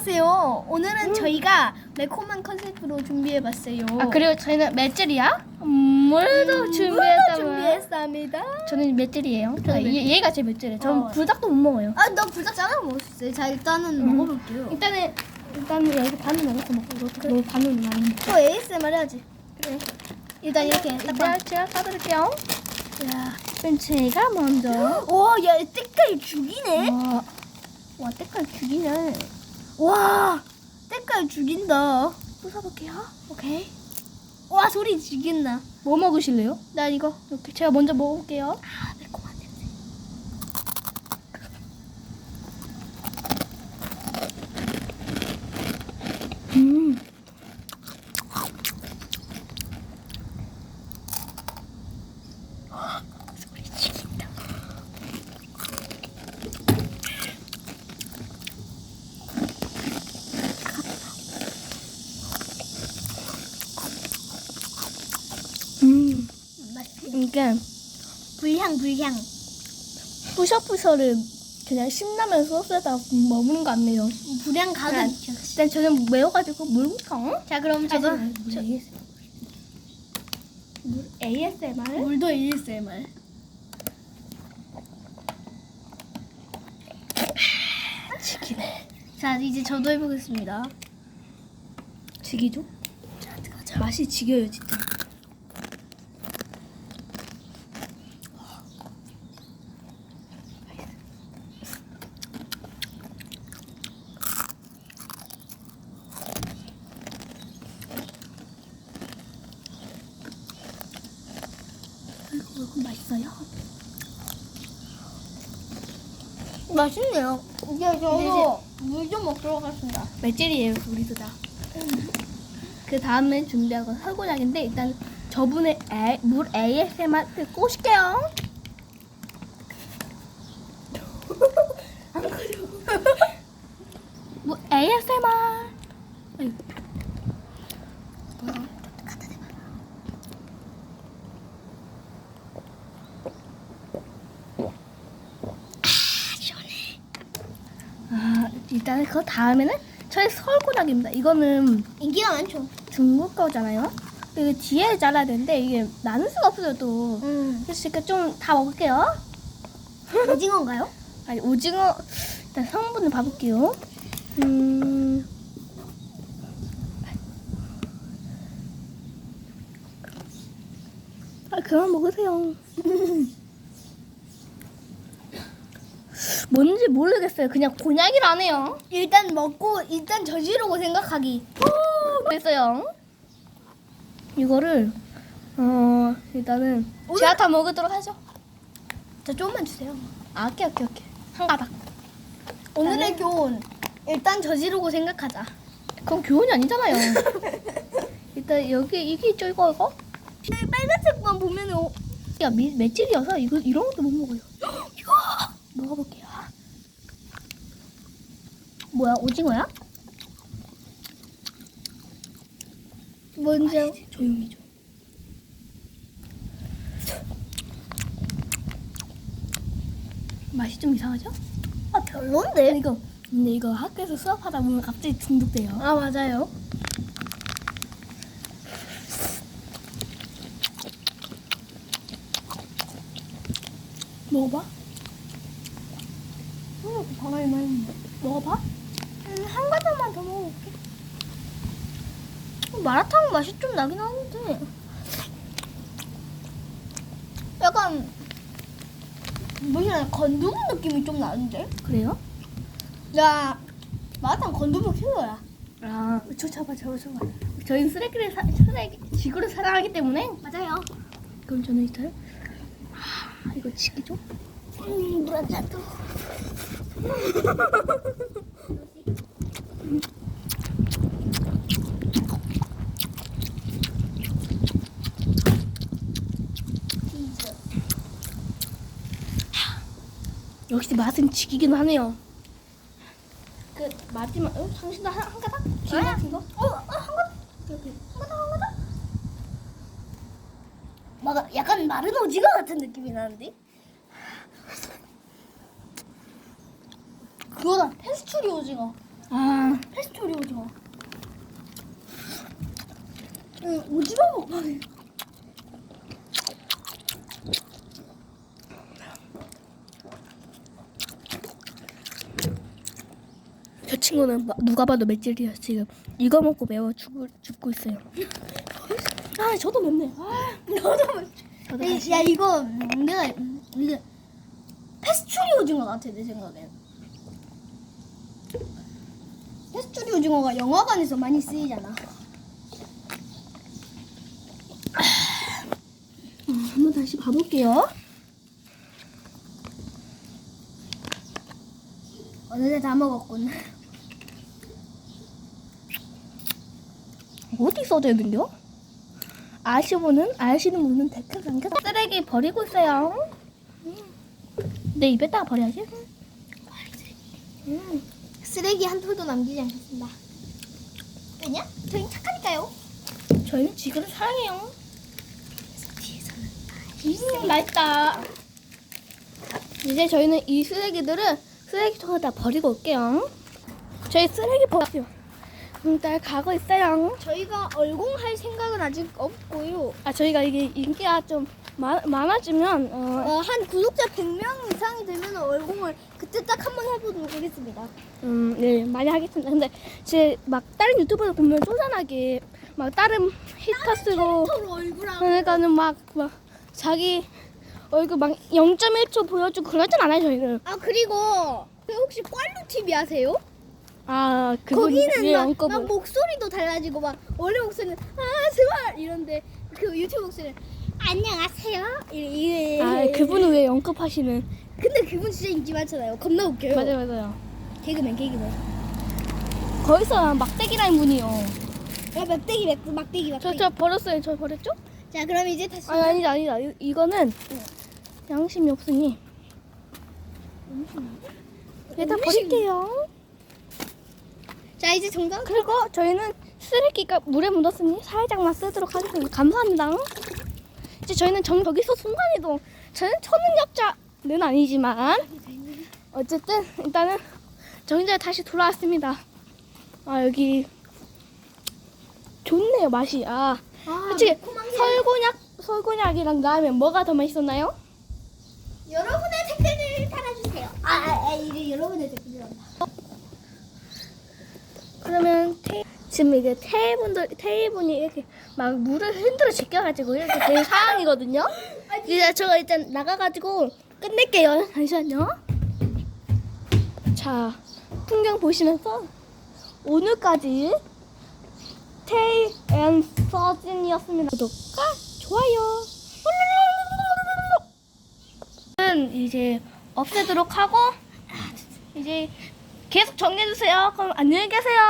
안녕하세요. 오늘은 저희가 매콤한 컨셉으로 준비해봤어요. 아 그리고 저희는 맷젤이야? 물도 음, 준비했다면 준비했습니다. 저는 맷젤이에요. 아, 저는 얘, 얘가 제일 맷젤이에요. 저는 어. 불닭도 못 먹어요. 아, 너 불닭 먹을 수 있어요. 자, 일단은 음. 먹어볼게요. 일단은 일단은 여기 반은 나눠서 먹고 이렇게 너 반은 나눠. 저 ASMR 해야지. 그래. 일단 이렇게. 제가 제가 까드릴게요. 자, 그럼 제가 먼저. 와, 야, 때깔 죽이네. 와, 와 때깔 죽이네. 와, 때깔 죽인다. 부숴볼게요. 오케이. 와, 소리 죽인다. 뭐 먹으실래요? 나 이거. 이렇게 제가 먼저 먹을게요. 아, 매콤한 냄새. 음. 소리 죽인다. 음. 그러니까 불향, 불향. 부셔부셔를 그냥 신라면 소스에다 먹는 거 같네요. 불향 가득. 네. 일단 저는 매워가지고 물부터. 자, 그럼 저도. 물 ASMR. 물 ASMR. 물도 ASMR. 지기네. 자, 이제 저도 해보겠습니다. 지기죠? 맛이 지겨요 진짜. 이거 맛있어요? 맛있네요. 이제 저도 물 좀 먹도록 하겠습니다. 맷젤이에요 우리도 다. 그 다음에 준비한 건 설고작인데 일단 저분의 에, 물 ASMR 듣고 오실게요. 안 그려. 물 ASMR. 아이고. 뭐야? 갖다 대봐. 아, 일단 그 다음에는 저희 설고작입니다. 이거는 인기가 많죠. 중국 거잖아요. 이게 뒤에 잘라야 되는데 이게 나눌 수가 없어요 또. 음. 그래서 제가 좀다 먹을게요. 오징어인가요? 아니 오징어 일단 성분을 봐볼게요. 음. 아 그만 먹으세요. 뭔지 모르겠어요. 그냥 곤약이라네요. 일단 먹고 일단 저지르고 생각하기. 됐어요. 이거를 어 일단은 오늘- 제가 다 먹도록 하죠. 자, 조금만 주세요. 아, 오케이 오케이 오케이 한 가닥. 오늘의 교훈. 일단 저지르고 생각하자. 그건 교훈이 아니잖아요. 일단 여기 이게 있죠 이거 이거. 빨간색만 보면은 어, 야 미, 맷질이어서 이거 이런 것도 못 먹어요. 이거 먹어볼게요. 뭐야 오징어야? 뭔지요? 조용히 좀. 맛이 좀 이상하죠? 아, 별론데? 이거 근데 이거 학교에서 수업하다 보면 갑자기 중독돼요. 아, 맞아요. 먹어봐. 음, 바람이 많이 먹어봐. 가닥만 더 먹어볼게. 어, 마라탕 맛이 좀 나긴 하는데. 약간, 뭐냐, 건두부 느낌이 좀 나는데? 그래요? 야, 마라탕 건두부 킬러야. 아, 저 잡아, 잡아, 잡아. 저희는 쓰레기를 사, 쓰레기 지구를 사랑하기 때문에 맞아요. 그럼 저는 일단 아, 이거 지기죠? 음, 물한 잔 역시 맛은 지기긴 하네요. 그 마지막 어? 당신도 한, 한 가닥? 기회 아, 같은 거? 어, 어 한 가닥? 한 가닥 한 가닥? 막 약간 마른 오징어 같은 느낌이 나는데? 그거다 페스츄리 오징어 아 페스츄리 오징어 응, 오징어 먹방이 친구는 마- 누가 봐도 맷질이야 지금 이거 먹고 매워 죽을, 죽고 있어요. 아 저도 맵네. 아, 너도 뭐- 저도 야, 다시. 야 이거 내가 이게 페스츄리 오징어 같아 내 생각엔. 페스츄리 오징어가 영화관에서 많이 쓰이잖아. 어, 한번 다시 봐볼게요. 어느새 다 먹었군. 어디 써져 있는겨? 아시는 아시는 분은 댓글 남겨. 쓰레기 버리고 있어요. 음. 내 입에다가 버려야지. 음, 쓰레기 한 톨도 남기지 않겠습니다. 왜냐? 저희 착하니까요. 저희는 지구를 사랑해요. 음, 맛있다. 이제 저희는 이 쓰레기들을 쓰레기통에다 버리고 올게요. 저희 쓰레기 버려. 음, 딸 가고 있어요. 저희가 얼공할 생각은 아직 없고요. 아 저희가 이게 인기가 좀 많, 많아지면 어, 어, 한 구독자 100명 이상이 되면 얼공을 그때 딱 한번 해보도록 하겠습니다. 음, 네, 많이 하겠습니다. 근데 제 막 다른 유튜버들 보면 쪼잔하게 막 다른 히터 쓰고 서로 얼굴하고 그러니까는 막, 막 자기 얼굴 막 0.1초 보여주고 그러진 않아요 저희는. 아 그리고 그 혹시 꽐루 TV 아세요? 아 그분 거기는 예, 막. 막 목소리도 달라지고 막 원래 목소리는 아 제발 이런데 그 유튜브 목소리는 안녕하세요 이, 이, 아 그분은 왜 언급하시는? 근데 그분 진짜 인기 많잖아요 겁나 웃겨요 맞아요 맞아요. 개그맨 개그맨 거기서 막대기라는 분이요. 야 막대기 막, 막대기 저 막대기 저 버렸어요. 저 버렸죠? 자 그럼 이제 다시 아니 아니다 아니다. 이, 이거는 양심이 없으니 일단 버릴게요. 자 이제 정답 그리고 저희는 쓰레기가 물에 묻었으니 살짝만 쓰도록 하겠습니다. 감사합니다. 이제 저희는 정 저기서 순간이동. 저는 초능력자는 아니지만 어쨌든 일단은 정인자에 다시 돌아왔습니다. 아 여기 좋네요 맛이. 아 아, 솔직히 설곤약 설곤약이랑 라면 뭐가 더 맛있었나요? 여러분의 댓글을 달아주세요 아, 아, 아 이제 여러분의 한다 그러면 테, 지금 이게 테이분들 테이분이 이렇게 막 물을 흔들어 제껴가지고 이렇게 된 상황이거든요. 이제 제가 일단 나가가지고 끝낼게요. 잠시만요. 자 풍경 보시면서 오늘까지 테이 앤 서진이었습니다. 구독과 좋아요. 는 이제 없애도록 하고 이제 계속 정리해주세요. 그럼 안녕히 계세요.